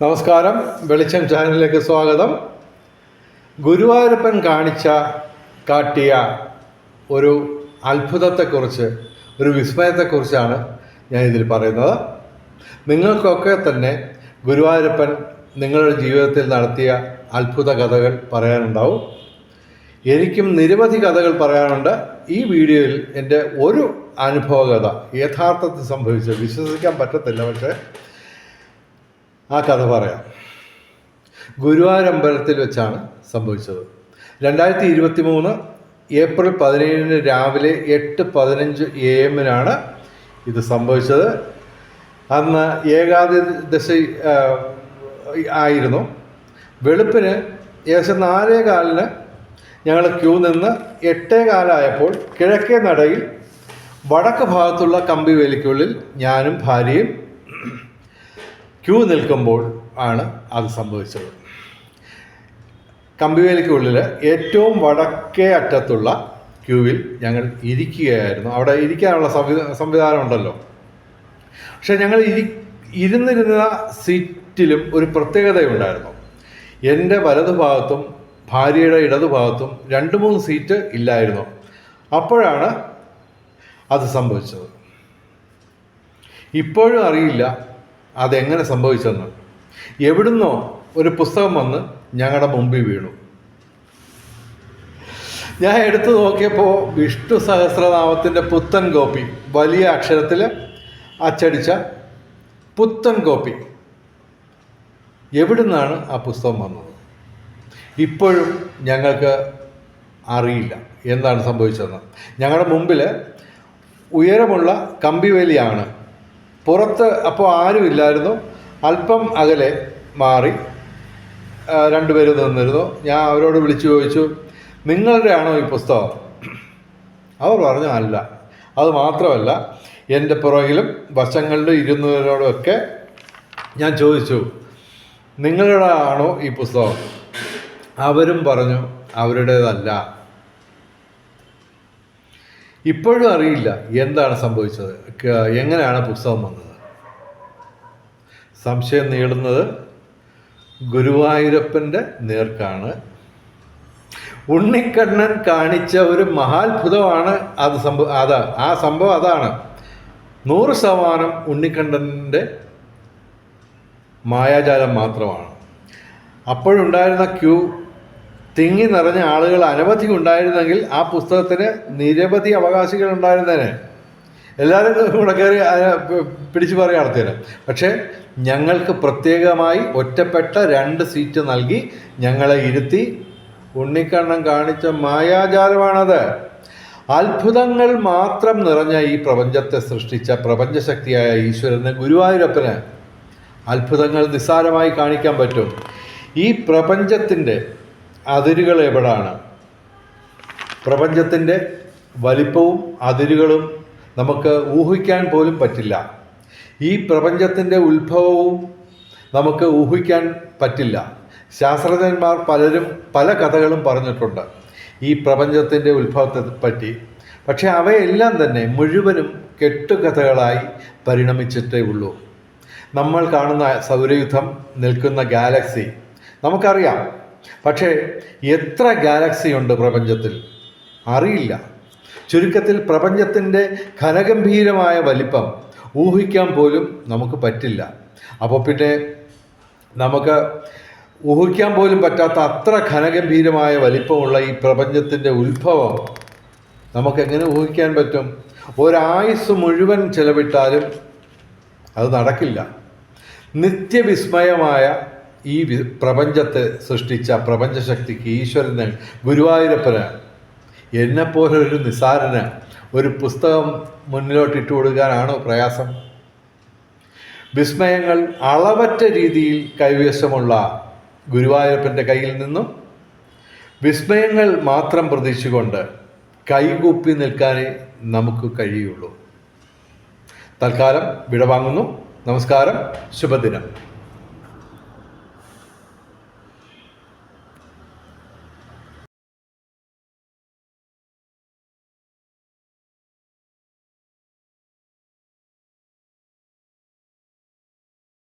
നമസ്കാരം. വെളിച്ചം ചാനലിലേക്ക് സ്വാഗതം. ഗുരുവായൂരപ്പൻ കാണിച്ച കാട്ടിയ ഒരു അത്ഭുതത്തെക്കുറിച്ച് ഒരു വിസ്മയത്തെക്കുറിച്ചാണ് ഞാൻ ഇതിൽ പറയുന്നത്. നിങ്ങൾക്കൊക്കെ തന്നെ ഗുരുവായൂരപ്പൻ നിങ്ങളുടെ ജീവിതത്തിൽ നടത്തിയ അത്ഭുത കഥകൾ പറയാനുണ്ടാവും. എനിക്കും നിരവധി കഥകൾ പറയാനുണ്ട്. ഈ വീഡിയോയിൽ എന്റെ ഒരു അനുഭവകഥ യഥാർത്ഥത്തിൽ സംഭവിച്ചത് വിശ്വസിക്കാൻ പറ്റത്തില്ല പക്ഷേ ആ കഥ പറയാം. ഗുരുവായൂർ അമ്പലത്തിൽ വെച്ചാണ് സംഭവിച്ചത്. രണ്ടായിരത്തി ഇരുപത്തി മൂന്ന് ഏപ്രിൽ പതിനേഴിന് രാവിലെ എട്ട് പതിനഞ്ച് എ എമ്മിനാണ് ഇത് സംഭവിച്ചത്. അന്ന് ഏകാദശി ദശ ആയിരുന്നു. വെളുപ്പിന് ഏകദേശം നാലേ കാലിന് ഞങ്ങൾ ക്യൂ നിന്ന് എട്ടേ കാലായപ്പോൾ കിഴക്കേ നടയിൽ വടക്ക് ഭാഗത്തുള്ള കമ്പി വേലിക്കുള്ളിൽ ഞാനും ഭാര്യയും ക്യൂ നിൽക്കുമ്പോൾ ആണ് അത് സംഭവിച്ചത്. കമ്പിവേലിക്കുള്ളിൽ ഏറ്റവും വടക്കേ അറ്റത്തുള്ള ക്യൂവിൽ ഞങ്ങൾ ഇരിക്കുകയായിരുന്നു. അവിടെ ഇരിക്കാനുള്ള സംവിധാ സംവിധാനം ഉണ്ടല്ലോ പക്ഷെ ഞങ്ങൾ ഇരി ഇരുന്നിരുന്ന സീറ്റിലും ഒരു പ്രത്യേകതയുണ്ടായിരുന്നു. എന്റെ വലതുഭാഗത്തും ഭാര്യയുടെ ഇടതുഭാഗത്തും രണ്ട് മൂന്ന് സീറ്റ് ഇല്ലായിരുന്നു. അപ്പോഴാണ് അത് സംഭവിച്ചത്. ഇപ്പോഴും അറിയില്ല അതെങ്ങനെ സംഭവിച്ചെന്ന്. എവിടുന്നോ ഒരു പുസ്തകം വന്ന് ഞങ്ങളുടെ മുമ്പിൽ വീണു. ഞാൻ എടുത്തു നോക്കിയപ്പോൾ വിഷ്ണു സഹസ്രനാമത്തിന്റെ പുത്തൻ കോപ്പി വലിയ അക്ഷരത്തിൽ അച്ചടിച്ച പുത്തൻ കോപ്പി എവിടുന്നാണ് ആ പുസ്തകം വന്നത്? ഇപ്പോഴും ഞങ്ങൾക്ക് അറിയില്ല എന്താണ് സംഭവിച്ചതെന്ന്. ഞങ്ങളുടെ മുമ്പിൽ ഉയരമുള്ള കമ്പിവേലിയാണ് പുറത്ത് അപ്പോൾ ആരുമില്ലായിരുന്നു അല്പം അകലെ മാറി. രണ്ടുപേരും നിന്നിരുന്നു. ഞാൻ അവരോട് വിളിച്ചു ചോദിച്ചു നിങ്ങളുടെ ആണോ ഈ പുസ്തകം? അവർ പറഞ്ഞു അല്ല. അത് മാത്രമല്ല എന്റെ പുറകിലും വശങ്ങളിലും ഇരുന്നവരോടൊക്കെ ഞാൻ ചോദിച്ചു നിങ്ങളുടെ ആണോ ഈ പുസ്തകം? അവരും പറഞ്ഞു അവരുടേതല്ല. ഇപ്പോഴും അറിയില്ല എന്താണ് സംഭവിച്ചത്. എങ്ങനെയാണ് പുസ്തകം വന്നത്. സംശയം നീളുന്നത് ഗുരുവായൂരപ്പന്റെ നേർക്കാണ്. ഉണ്ണിക്കണ്ണൻ കാണിച്ച ഒരു മഹാത്ഭുതമാണ് അത് സംഭവ അത് ആ സംഭവം അതാണ്. നൂറ് ശതമാനം ഉണ്ണിക്കണ്ണന്റെ മായാജാലം മാത്രമാണ്. അപ്പോഴുണ്ടായിരുന്ന ക്യൂ തിങ്ങി നിറഞ്ഞ ആളുകൾ അനവധി ഉണ്ടായിരുന്നെങ്കിൽ ആ പുസ്തകത്തിന് നിരവധി അവകാശികൾ ഉണ്ടായിരുന്നേനെ. എല്ലാവരും കൂടെ കയറി പിടിച്ചു പറയാൻ നടത്തിയത് പക്ഷേ ഞങ്ങൾക്ക് പ്രത്യേകമായി ഒറ്റപ്പെട്ട രണ്ട് സീറ്റ് നൽകി ഞങ്ങളെ ഇരുത്തി ഉണ്ണിക്കണ്ണം കാണിച്ച മായാജാലമാണത്. അത്ഭുതങ്ങൾ മാത്രം നിറഞ്ഞ ഈ പ്രപഞ്ചത്തെ സൃഷ്ടിച്ച പ്രപഞ്ചശക്തിയായ ഈശ്വരന് ഗുരുവായൂരപ്പന് അത്ഭുതങ്ങൾ നിസ്സാരമായി കാണിക്കാൻ പറ്റും. ഈ പ്രപഞ്ചത്തിന്റെ അതിരുകൾ എവിടാണ്? പ്രപഞ്ചത്തിന്റെ വലിപ്പവും അതിരുകളും നമുക്ക് ഊഹിക്കാൻ പോലും പറ്റില്ല. ഈ പ്രപഞ്ചത്തിന്റെ ഉത്ഭവവും നമുക്ക് ഊഹിക്കാൻ പറ്റില്ല. ശാസ്ത്രജ്ഞന്മാർ പലരും പല കഥകളും പറഞ്ഞിട്ടുണ്ട് ഈ പ്രപഞ്ചത്തിന്റെ ഉത്ഭവത്തെ പറ്റി. പക്ഷേ അവയെല്ലാം തന്നെ മുഴുവനും കെട്ടുകഥകളായി പരിണമിച്ചിട്ടേ ഉള്ളൂ. നമ്മൾ കാണുന്ന സൗരയുദ്ധം നിൽക്കുന്ന ഗാലക്സി നമുക്കറിയാം പക്ഷേ എത്ര ഗാലക്സി ഉണ്ട് പ്രപഞ്ചത്തിൽ? അറിയില്ല. ചുരുക്കത്തിൽ പ്രപഞ്ചത്തിന്റെ ഘനഗംഭീരമായ വലിപ്പം ഊഹിക്കാൻ പോലും നമുക്ക് പറ്റില്ല. അപ്പോൾ പിന്നെ നമുക്ക് ഊഹിക്കാൻ പോലും പറ്റാത്ത അത്ര ഘനഗംഭീരമായ വലിപ്പമുള്ള ഈ പ്രപഞ്ചത്തിന്റെ ഉത്ഭവം നമുക്കെങ്ങനെ ഊഹിക്കാൻ പറ്റും? ഒരായുസ് മുഴുവൻ ചെലവിട്ടാലും അത് നടക്കില്ല. നിത്യവിസ്മയമായ ഈ പ്രപഞ്ചത്തെ സൃഷ്ടിച്ച പ്രപഞ്ചശക്തിക്ക് ഈശ്വരന് ഗുരുവായൂരപ്പന് എന്നെപ്പോലെ ഒരു നിസാരന് ഒരു പുസ്തകം മുന്നിലോട്ട് ഇട്ട് കൊടുക്കാനാണോ പ്രയാസം? വിസ്മയങ്ങൾ അളവറ്റ രീതിയിൽ കൈവശമുള്ള ഗുരുവായൂരപ്പന്റെ കയ്യിൽ നിന്നും വിസ്മയങ്ങൾ മാത്രം പ്രതീക്ഷിച്ചുകൊണ്ട് കൈകൂപ്പി നിൽക്കാനേ നമുക്ക് കഴിയുള്ളൂ. തൽക്കാലം വിടവാങ്ങുന്നു. നമസ്കാരം. ശുഭദിനം.